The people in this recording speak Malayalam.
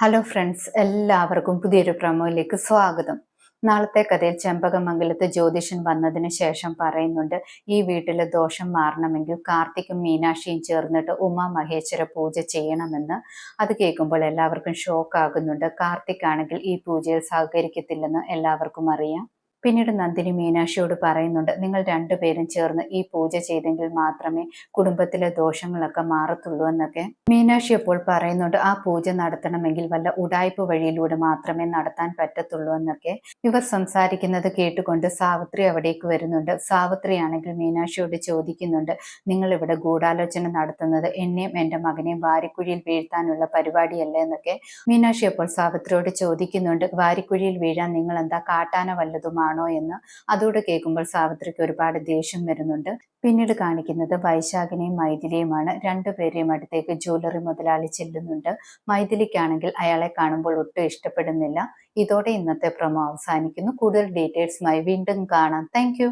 ഹലോ ഫ്രണ്ട്സ് എല്ലാവർക്കും പുതിയൊരു പ്രമോയിലേക്ക് സ്വാഗതം. നാളത്തെ കഥയിൽ ചെമ്പകമംഗലത്ത് ജ്യോതിഷൻ വന്നതിന് ശേഷം പറയുന്നുണ്ട് ഈ വീട്ടിലെ ദോഷം മാറണമെങ്കിൽ കാർത്തിക്കും മീനാക്ഷിയും ചേർന്നിട്ട് ഉമാ മഹേശ്വര പൂജ ചെയ്യണമെന്ന് അത് കേൾക്കുമ്പോൾ എല്ലാവർക്കും ഷോക്ക് ആകുന്നുണ്ട്. കാർത്തിക് ആണെങ്കിൽ ഈ പൂജയിൽ സഹകരിക്കത്തില്ലെന്ന് എല്ലാവർക്കും അറിയാം. പിന്നീട് നന്ദിനി മീനാക്ഷിയോട് പറയുന്നുണ്ട് നിങ്ങൾ രണ്ടുപേരും ചേർന്ന് ഈ പൂജ ചെയ്തെങ്കിൽ മാത്രമേ കുടുംബത്തിലെ ദോഷങ്ങളൊക്കെ മാറത്തുള്ളൂ എന്നൊക്കെ. മീനാക്ഷി അപ്പോൾ പറയുന്നുണ്ട് ആ പൂജ നടത്തണമെങ്കിൽ വല്ല ഉടായ്പ വഴിയിലൂടെ മാത്രമേ നടത്താൻ പറ്റത്തുള്ളൂ എന്നൊക്കെ. ഇവർ സംസാരിക്കുന്നത് കേട്ടുകൊണ്ട് സാവിത്രി അവിടേക്ക് വരുന്നുണ്ട്. സാവിത്രി ആണെങ്കിൽ മീനാക്ഷിയോട് ചോദിക്കുന്നുണ്ട് നിങ്ങൾ ഇവിടെ ഗൂഢാലോചന നടത്തുന്നത് എന്നെയും എന്റെ മകനെയും വാരിക്കുഴിയിൽ വീഴ്ത്താനുള്ള പരിപാടിയല്ലേ എന്നൊക്കെ. മീനാക്ഷി അപ്പോൾ സാവിത്രിയോട് ചോദിക്കുന്നുണ്ട് വാരിക്കുഴിയിൽ വീഴാൻ നിങ്ങൾ എന്താ കാട്ടാന വല്ലതുമാണ് ആണോ എന്ന് അതോടെ കേൾക്കുമ്പോൾ സാവിത്രിക്ക് ഒരുപാട് ദേഷ്യം വരുന്നുണ്ട്. പിന്നീട് കാണിക്കുന്നത് വൈശാഖിനെയും മൈഥിലിയുമാണ്. രണ്ടുപേരെയും അടുത്തേക്ക് ജ്വല്ലറി മുതലാളി ചെല്ലുന്നുണ്ട്. മൈഥിലിക്കാണെങ്കിൽ അയാളെ കാണുമ്പോൾ ഒട്ടും ഇഷ്ടപ്പെടുന്നില്ല. ഇതോടെ ഇന്നത്തെ പ്രമോ അവസാനിക്കുന്നു. കൂടുതൽ ഡീറ്റെയിൽസുമായി വീണ്ടും കാണാം. താങ്ക്